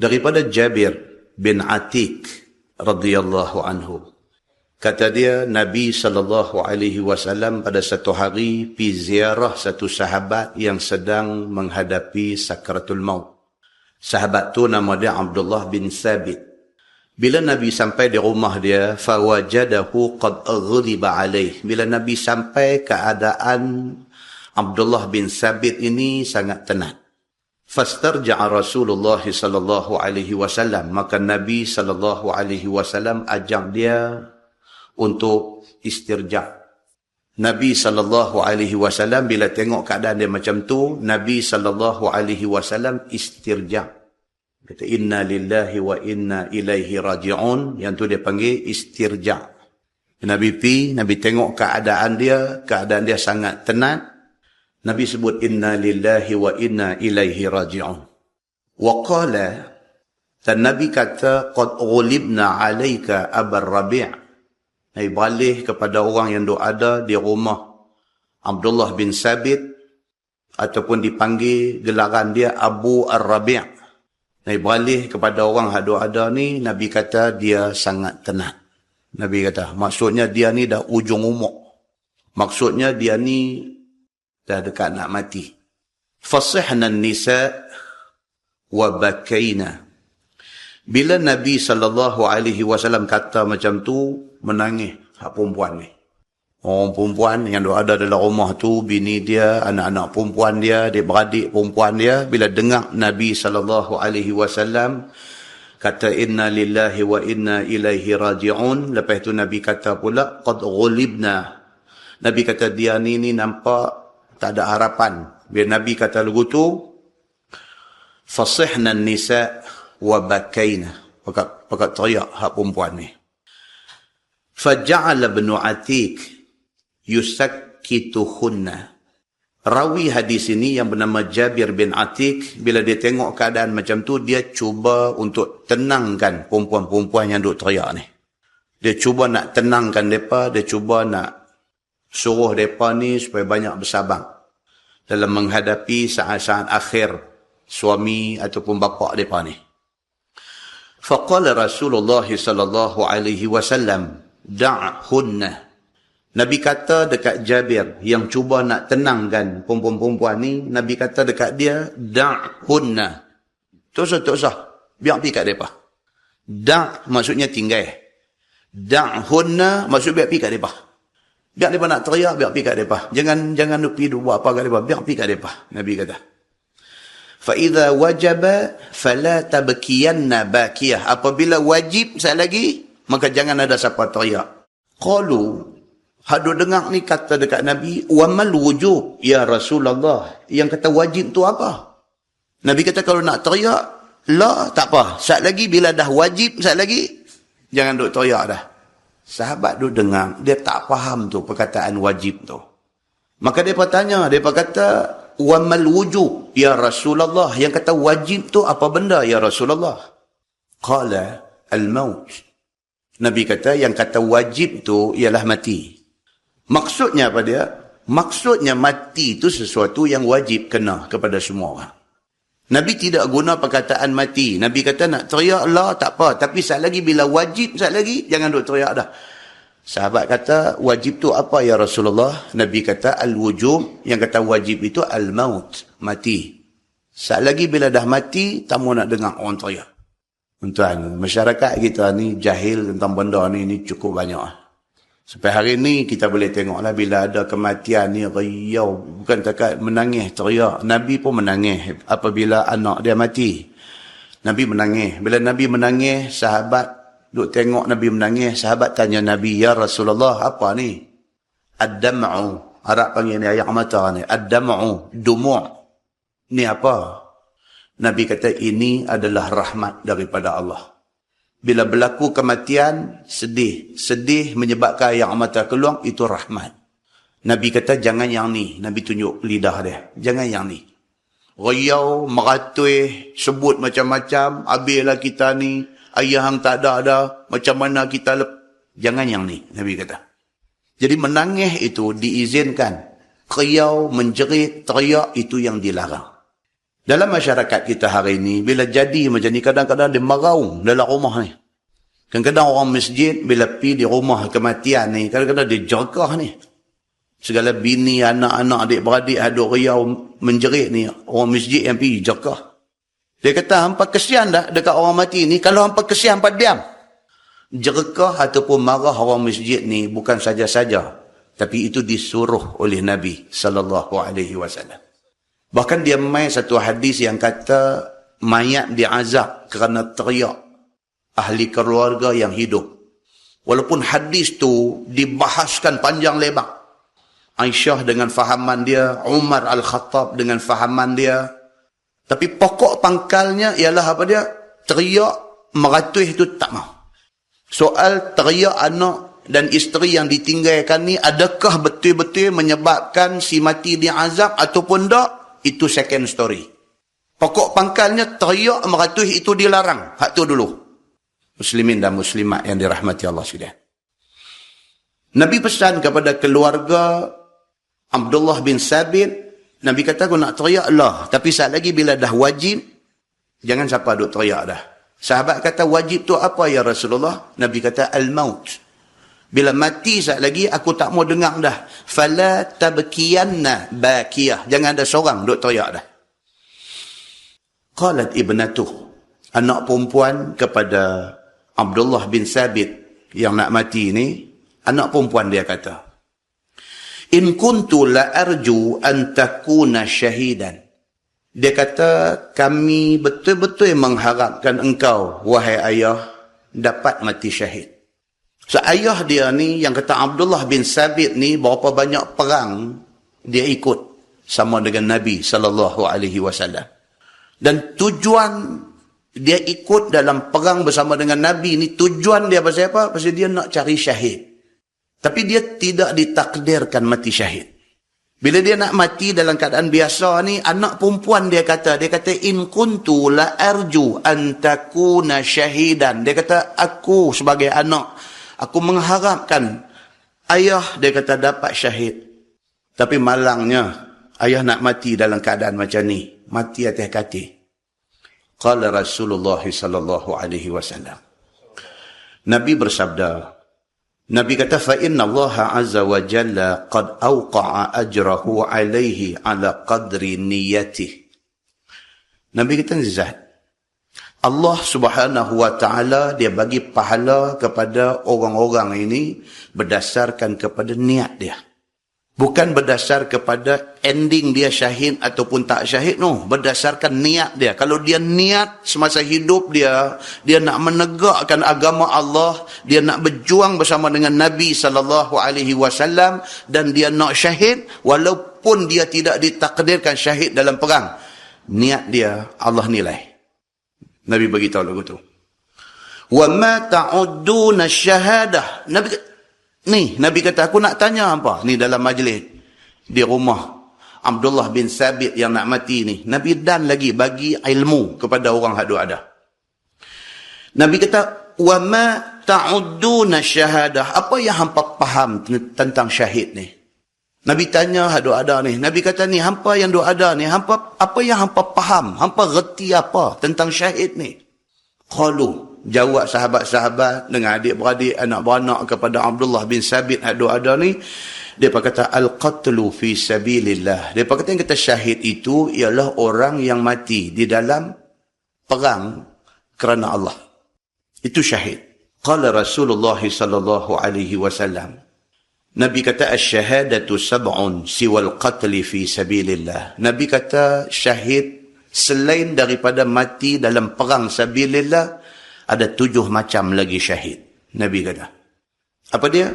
daripada Jabir bin Atik radhiyallahu anhu. Kata dia Nabi sallallahu alaihi wasallam pada satu hari pi ziarah satu sahabat yang sedang menghadapi sakratul maut. Sahabat tu nama dia Abdullah bin Sabit. Bila Nabi sampai di rumah dia fawajadahu qad aghliba alaih. Bila Nabi sampai keadaan Abdullah bin Sabit ini sangat tenat fastarja'a Rasulullah sallallahu alaihi wasallam. Maka Nabi sallallahu alaihi wasallam ajak dia untuk istirja. Nabi sallallahu alaihi wasallam bila tengok keadaan dia macam tu Nabi sallallahu alaihi wasallam istirja. Kata inna lillahi wa inna ilaihi raji'un. Yang tu dia panggil istirja. Nabi pi Nabi tengok keadaan dia keadaan dia sangat tenat Nabi sebut inna lillahi wa inna ilaihi raji'un. Wa qala dan Nabi kata qad ghulibna alayka abar rabi' Nabi balik kepada orang yang ada di rumah Abdullah bin Sabit ataupun dipanggil gelaran dia Abu Ar-Rabi' Nabi balik kepada orang yang ada ni Nabi kata dia sangat tenang. Nabi kata maksudnya dia ni dah ujung umur. Maksudnya dia ni dah dekat nak mati. Fasihna nisa wa bakaina. Bila Nabi sallallahu alaihi wasallam kata macam tu, menangis hak perempuan ni. Orang perempuan yang ada dalam rumah tu, bini dia, anak-anak perempuan dia, dia beradik perempuan dia, bila dengar Nabi sallallahu alaihi wasallam kata inna lillahi wa inna ilaihi raji'un, lepas tu Nabi kata pula qad ghulibna. Nabi kata dia ni ni nampak tak ada harapan. Bila Nabi kata lagu tu, fasihna nisa wa bakaina. Pakat, pakat teriak hak perempuan ni. Faja'ala bin Atik yusakkituhunna. Rawi hadis ini yang bernama Jabir bin Atik, bila dia tengok keadaan macam tu, dia cuba untuk tenangkan perempuan-perempuan yang duk teriak ni. Dia cuba nak tenangkan mereka, dia cuba nak suruh mereka ni supaya banyak bersabar dalam menghadapi saat-saat akhir suami ataupun bapa mereka ni. Faqala Rasulullah sallallahu alaihi wasallam da'hunna. Nabi kata dekat Jabir yang cuba nak tenangkan perempuan-perempuan ni, Nabi kata dekat dia da'hunna. Tak usah, tak usah. Biar pergi kat mereka. Da' maksudnya tinggal. Da'hunna maksud biar pergi kat mereka. Biar mereka nak teriak, biar pergi kat mereka. Jangan, jangan pergi buat apa kat mereka. Biar pergi kat mereka. Nabi kata. Fa'idha wajaba fala tabkiyanna bakiyah. Apabila wajib saya lagi, maka jangan ada siapa teriak. Qalu, hadu dengar ni kata dekat Nabi, wa mal wujub ya Rasulullah. Yang kata wajib tu apa? Nabi kata kalau nak teriak, la tak apa. Saat lagi bila dah wajib, saat lagi jangan duk teriak dah. Sahabat tu dengar, dia tak faham tu perkataan wajib tu. Maka dia tanya, dia kata, wamal wujub ya Rasulullah. Yang kata wajib tu apa benda ya Rasulullah? Qala al-maut. Nabi kata yang kata wajib tu ialah mati. Maksudnya apa dia? Maksudnya mati itu sesuatu yang wajib kena kepada semua orang. Nabi tidak guna perkataan mati. Nabi kata nak teriak lah tak apa. Tapi saat lagi bila wajib saat lagi jangan duk teriak dah. Sahabat kata wajib tu apa ya Rasulullah? Nabi kata al-wujub. Yang kata wajib itu al-maut. Mati. Saat lagi bila dah mati tak mau nak dengar orang teriak. Tuan, masyarakat kita ni jahil tentang benda ni ni cukup banyak. Sampai hari ni kita boleh tengoklah bila ada kematian ni riau. Bukan takat menangis, teriak. Nabi pun menangis apabila anak dia mati. Nabi menangis. Bila Nabi menangis, sahabat duk tengok Nabi menangis. Sahabat tanya Nabi, Ya Rasulullah, apa ni? Ad-dam'u. Arab panggil ni ayat mata ni. Ad-dam'u. Dumu' Ni apa? Nabi kata ini adalah rahmat daripada Allah. Bila berlaku kematian, sedih. Sedih menyebabkan yang mata keluar, itu rahmat. Nabi kata, jangan yang ni. Nabi tunjuk lidah dia. Jangan yang ni. Riau, meratui, sebut macam-macam. Habislah kita ni. Ayah yang tak ada ada. Macam mana kita lep... Jangan yang ni, Nabi kata. Jadi menangis itu diizinkan. Riau, menjerit, teriak, itu yang dilarang. Dalam masyarakat kita hari ini, bila jadi macam ni, kadang-kadang dia meraung dalam rumah ni. Kadang-kadang orang masjid, bila pergi di rumah kematian ni, kadang-kadang dia jagah ni. Segala bini, anak-anak, adik-beradik, haduk riau menjerit ni, orang masjid yang pergi jagah. Dia kata, hampa kesian dah dekat orang mati ni, kalau hampa kesian, hampa diam. Jerkah ataupun marah orang masjid ni bukan saja-saja tapi itu disuruh oleh Nabi wasallam. Bahkan dia mai satu hadis yang kata mayat diazab kerana teriak ahli keluarga yang hidup. Walaupun hadis tu dibahaskan panjang lebar. Aisyah dengan fahaman dia, Umar Al-Khattab dengan fahaman dia. Tapi pokok pangkalnya ialah apa dia? Teriak meratuh itu tak mau. Soal teriak anak dan isteri yang ditinggalkan ni adakah betul-betul menyebabkan si mati di azab ataupun tak itu second story. Pokok pangkalnya teriak meratuh itu dilarang. Hak tu dulu. Muslimin dan muslimat yang dirahmati Allah sekalian. Nabi pesan kepada keluarga Abdullah bin Sabit Nabi kata aku nak teriak lah. Tapi saat lagi bila dah wajib jangan siapa duk teriak dah. Sahabat kata wajib tu apa ya Rasulullah? Nabi kata al-maut bila mati saat lagi aku tak mau dengar dah. Fala tabkiyanna bakiyah. Jangan ada seorang duk teriak dah. Qalat ibnatuh. Anak perempuan kepada Abdullah bin Sabit yang nak mati ni, anak perempuan dia kata, In kuntu la arju an takuna syahidan. Dia kata, kami betul-betul mengharapkan engkau, wahai ayah, dapat mati syahid. So ayah dia ni yang kata Abdullah bin Sabit ni berapa banyak perang dia ikut sama dengan Nabi sallallahu alaihi wasallam. Dan tujuan dia ikut dalam perang bersama dengan Nabi ni tujuan dia pasal apa? Pasal dia nak cari syahid. Tapi dia tidak ditakdirkan mati syahid. Bila dia nak mati dalam keadaan biasa ni, anak perempuan dia kata, dia kata, in kuntu la arju an takuna syahidan. Dia kata, aku sebagai anak, Aku mengharapkan ayah dia kata dapat syahid. Tapi malangnya ayah nak mati dalam keadaan macam ni. Mati atas kati. Qala Rasulullah sallallahu alaihi wasallam. Nabi bersabda, Nabi kata fa inna Allah azza wa jalla qad awqa'a ajrahu alaihi ala qadri niyyatihi. Nabi kata zat Allah subhanahu wa ta'ala dia bagi pahala kepada orang-orang ini berdasarkan kepada niat dia. Bukan berdasar kepada ending dia syahid ataupun tak syahid. No, berdasarkan niat dia. Kalau dia niat semasa hidup dia, dia nak menegakkan agama Allah, dia nak berjuang bersama dengan Nabi sallallahu alaihi wasallam dan dia nak syahid walaupun dia tidak ditakdirkan syahid dalam perang. Niat dia Allah nilai. Nabi bagi tahu lagu tu. Wa ma ta'udduna syahadah. Nabi ni Nabi kata aku nak tanya apa ni dalam majlis di rumah Abdullah bin Sabit yang nak mati ni. Nabi dan lagi bagi ilmu kepada orang hadu ada. Nabi kata wa ma ta'udduna syahadah. Apa yang hampa faham tentang syahid ni? Nabi tanya hadu ada ni. Nabi kata ni hampa yang duk ada ni, hampa apa yang hampa faham? Hampa reti apa tentang syahid ni? Qalu jawab sahabat-sahabat dengan adik-beradik anak beranak kepada Abdullah bin Sabit hadu ada ni dia kata al-qatlu fi sabilillah. Dia kata yang kata syahid itu ialah orang yang mati di dalam perang kerana Allah. Itu syahid. Qala Rasulullah sallallahu alaihi wasallam Nabi kata asyhadatu sab'un siwal qatli fi sabilillah. Nabi kata syahid selain daripada mati dalam perang sabilillah ada tujuh macam lagi syahid. Nabi kata. Apa dia?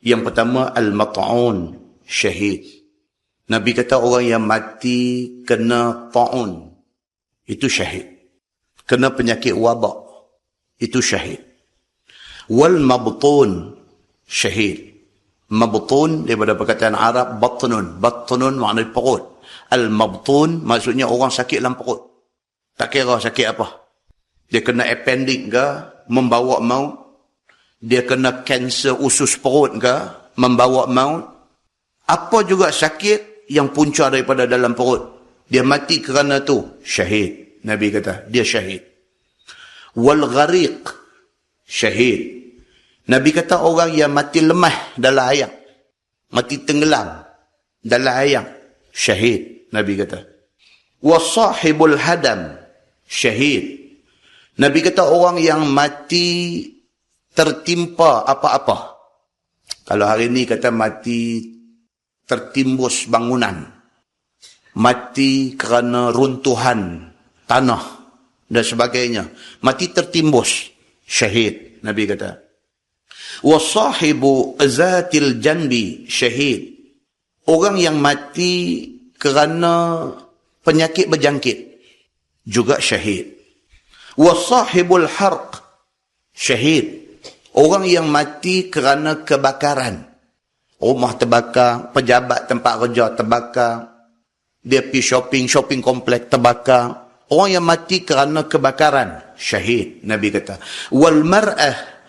Yang pertama al-mat'un syahid. Nabi kata orang yang mati kena ta'un itu syahid. Kena penyakit wabak itu syahid. Wal mabtun syahid mabtun daripada perkataan Arab batnun. Batnun makna perut. Al mabtun maksudnya orang sakit dalam perut. Tak kira sakit apa. Dia kena appendix ke membawa maut. Dia kena kanser usus perut ke membawa maut. Apa juga sakit yang punca daripada dalam perut? Dia mati kerana tu. Syahid. Nabi kata, dia syahid. Wal ghariq. Syahid. Nabi kata orang yang mati lemah dalam air. Mati tenggelam dalam air. Syahid. Nabi kata. Wasahibul hadam. Syahid. Nabi kata orang yang mati tertimpa apa-apa. Kalau hari ini kata mati tertimbus bangunan. Mati kerana runtuhan tanah dan sebagainya. Mati tertimbus. Syahid. Nabi kata wasahibu zatil janbi syahid. Orang yang mati kerana penyakit berjangkit juga syahid. Wasahibul harq syahid. Orang yang mati kerana kebakaran. Rumah terbakar pejabat tempat kerja terbakar dia pergi shopping shopping komplek terbakar. Orang yang mati kerana kebakaran syahid nabi kata. Wal mar'ah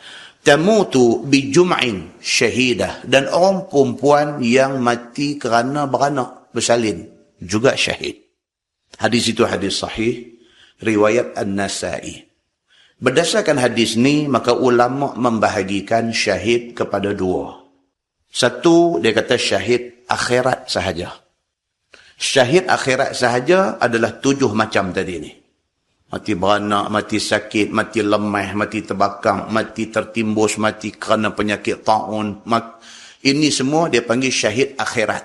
tamutu bi jum'in syahidah. Dan orang perempuan yang mati kerana beranak bersalin juga syahid. Hadis itu hadis sahih riwayat an-nasai. Berdasarkan hadis ni maka ulama membahagikan syahid kepada dua. Satu dia kata syahid akhirat sahaja. Syahid akhirat sahaja adalah tujuh macam tadi ni mati beranak, mati sakit, mati lemah, mati terbakar, mati tertimbus, mati kerana penyakit ta'un. Ini semua dia panggil syahid akhirat.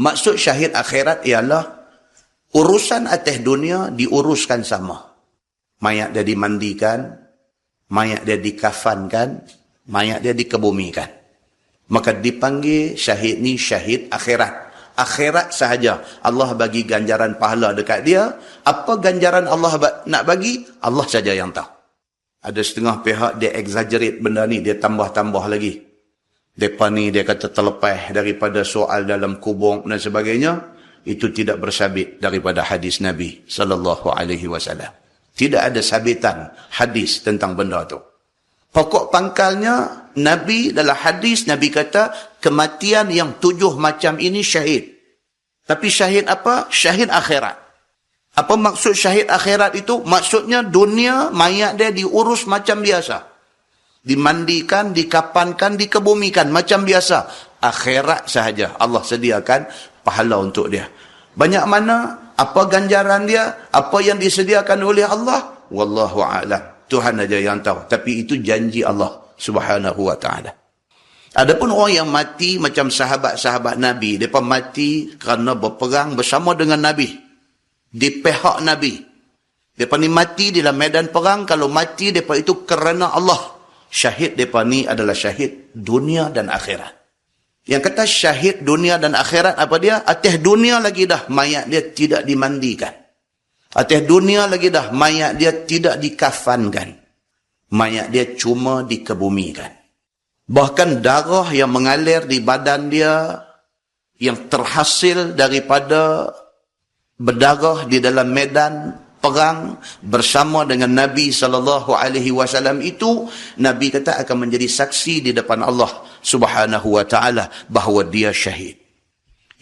Maksud syahid akhirat ialah urusan atas dunia diuruskan sama. Mayat dia dimandikan, mayat dia dikafankan, mayat dia dikebumikan. Maka dipanggil syahid ni syahid akhirat akhirat sahaja. Allah bagi ganjaran pahala dekat dia. Apa ganjaran Allah nak bagi? Allah saja yang tahu. Ada setengah pihak dia exaggerate benda ni dia tambah-tambah lagi. Depa ni dia kata terlepas daripada soal dalam kubur dan sebagainya itu tidak bersabit daripada hadis Nabi sallallahu alaihi wasallam. Tidak ada sabitan hadis tentang benda tu. Pokok pangkalnya Nabi dalam hadis Nabi kata kematian yang tujuh macam ini syahid. Tapi syahid apa? Syahid akhirat. Apa maksud syahid akhirat itu? Maksudnya dunia mayat dia diurus macam biasa. Dimandikan, dikapankan, dikebumikan macam biasa. Akhirat sahaja Allah sediakan pahala untuk dia. Banyak mana apa ganjaran dia, apa yang disediakan oleh Allah? Wallahu a'lam. Tuhan aja yang tahu. Tapi itu janji Allah subhanahu wa ta'ala. Adapun orang yang mati macam sahabat-sahabat Nabi, mereka mati kerana berperang bersama dengan Nabi. Di pihak Nabi. Mereka ni mati di dalam medan perang, kalau mati mereka itu kerana Allah. Syahid mereka ni adalah syahid dunia dan akhirat. Yang kata syahid dunia dan akhirat apa dia? Atas dunia lagi dah mayat dia tidak dimandikan. Atas dunia lagi dah mayat dia tidak dikafankan mayat dia cuma dikebumikan. Bahkan darah yang mengalir di badan dia yang terhasil daripada berdarah di dalam medan perang bersama dengan Nabi sallallahu alaihi wasallam itu Nabi kata akan menjadi saksi di depan Allah Subhanahu wa taala bahawa dia syahid.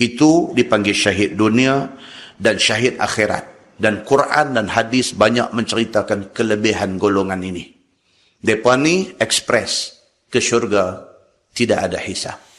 Itu dipanggil syahid dunia dan syahid akhirat. Dan Quran dan hadis banyak menceritakan kelebihan golongan ini. Mereka ni ekspres ke syurga tidak ada hisap.